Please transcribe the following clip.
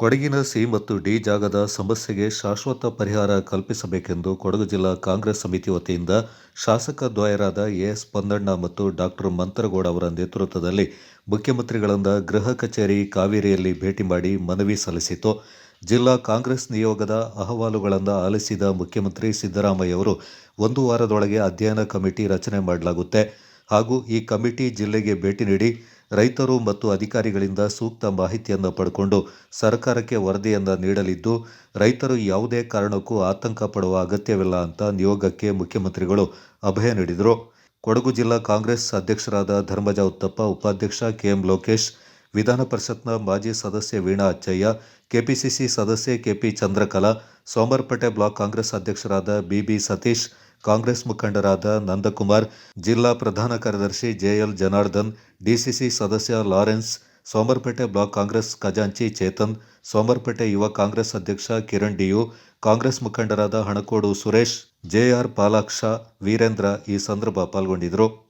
ಕೊಡಗಿನ ಸಿ ಮತ್ತು ಡಿ ಜಾಗದ ಸಮಸ್ಯೆಗೆ ಶಾಶ್ವತ ಪರಿಹಾರ ಕಲ್ಪಿಸಬೇಕೆಂದು ಕೊಡಗು ಜಿಲ್ಲಾ ಕಾಂಗ್ರೆಸ್ ಸಮಿತಿ ವತಿಯಿಂದ ಶಾಸಕ ದ್ವಯರಾದ ಎಎಸ್ ಪಂದಣ್ಣ ಮತ್ತು ಡಾಕ್ಟರ್ ಮಂತರಗೌಡ ಅವರ ನೇತೃತ್ವದಲ್ಲಿ ಮುಖ್ಯಮಂತ್ರಿಗಳಿಂದ ಗೃಹ ಕಚೇರಿ ಕಾವೇರಿಯಲ್ಲಿ ಭೇಟಿ ಮಾಡಿ ಮನವಿ ಸಲ್ಲಿಸಿತು. ಜಿಲ್ಲಾ ಕಾಂಗ್ರೆಸ್ ನಿಯೋಗದ ಅಹವಾಲುಗಳನ್ನು ಆಲಿಸಿದ ಮುಖ್ಯಮಂತ್ರಿ ಸಿದ್ದರಾಮಯ್ಯ ಅವರು ಒಂದು ವಾರದೊಳಗೆ ಅಧ್ಯಯನ ಕಮಿಟಿ ರಚನೆ ಮಾಡಲಾಗುತ್ತೆ. ಹಾಗೂ ಈ ಕಮಿಟಿ ಜಿಲ್ಲೆಗೆ ಭೇಟಿ ನೀಡಿ ರೈತರು ಮತ್ತು ಅಧಿಕಾರಿಗಳಿಂದ ಸೂಕ್ತ ಮಾಹಿತಿಯನ್ನು ಪಡ್ಕೊಂಡು ಸರ್ಕಾರಕ್ಕೆ ವರದಿಯನ್ನು ನೀಡಲಿದ್ದು, ರೈತರು ಯಾವುದೇ ಕಾರಣಕ್ಕೂ ಆತಂಕ ಪಡುವ ಅಗತ್ಯವಿಲ್ಲ ಅಂತ ನಿಯೋಗಕ್ಕೆ ಮುಖ್ಯಮಂತ್ರಿಗಳು ಅಭಯ ನೀಡಿದರು. ಕೊಡಗು ಜಿಲ್ಲಾ ಕಾಂಗ್ರೆಸ್ ಅಧ್ಯಕ್ಷರಾದ ಧರ್ಮಜ ಉತ್ತಪ್ಪ, ಉಪಾಧ್ಯಕ್ಷ ಕೆಎಂ ಲೋಕೇಶ್, ವಿಧಾನ ಪರಿಷತ್ನ ಮಾಜಿ ಸದಸ್ಯೆ ವೀಣಾ ಅಚ್ಚಯ್ಯ, ಕೆಪಿಸಿಸಿ ಸದಸ್ಯೆ ಕೆಪಿ ಚಂದ್ರಕಲಾ, ಸೋಮರ್ಪೇಟೆ ಬ್ಲಾಕ್ ಕಾಂಗ್ರೆಸ್ ಅಧ್ಯಕ್ಷರಾದ ಬಿಬಿ ಸತೀಶ್ ಕಾಂಗ್ರೆಸ್ ಮುಖಂಡರಾದ ನಂದಕುಮಾರ್, ಜಿಲ್ಲಾ ಪ್ರಧಾನ ಕಾರ್ಯದರ್ಶಿ ಜೆಎಲ್ ಜನಾರ್ದನ್, ಡಿಸಿಸಿ ಸದಸ್ಯ ಲಾರೆನ್ಸ್, ಸೋಮರ್ಪೇಟೆ ಬ್ಲಾಕ್ ಕಾಂಗ್ರೆಸ್ ಖಜಾಂಚಿ ಚೇತನ್, ಸೋಮರ್ಪೇಟೆ ಯುವ ಕಾಂಗ್ರೆಸ್ ಅಧ್ಯಕ್ಷ ಕಿರಣ್ ಡಿಯು, ಕಾಂಗ್ರೆಸ್ ಮುಖಂಡರಾದ ಹಣಕೋಡು ಸುರೇಶ್, ಜೆಆರ್ ಪಾಲಾಕ್ಷ, ವೀರೇಂದ್ರ ಈ ಸಂದರ್ಭ ಪಾಲ್ಗೊಂಡಿದ್ದರು.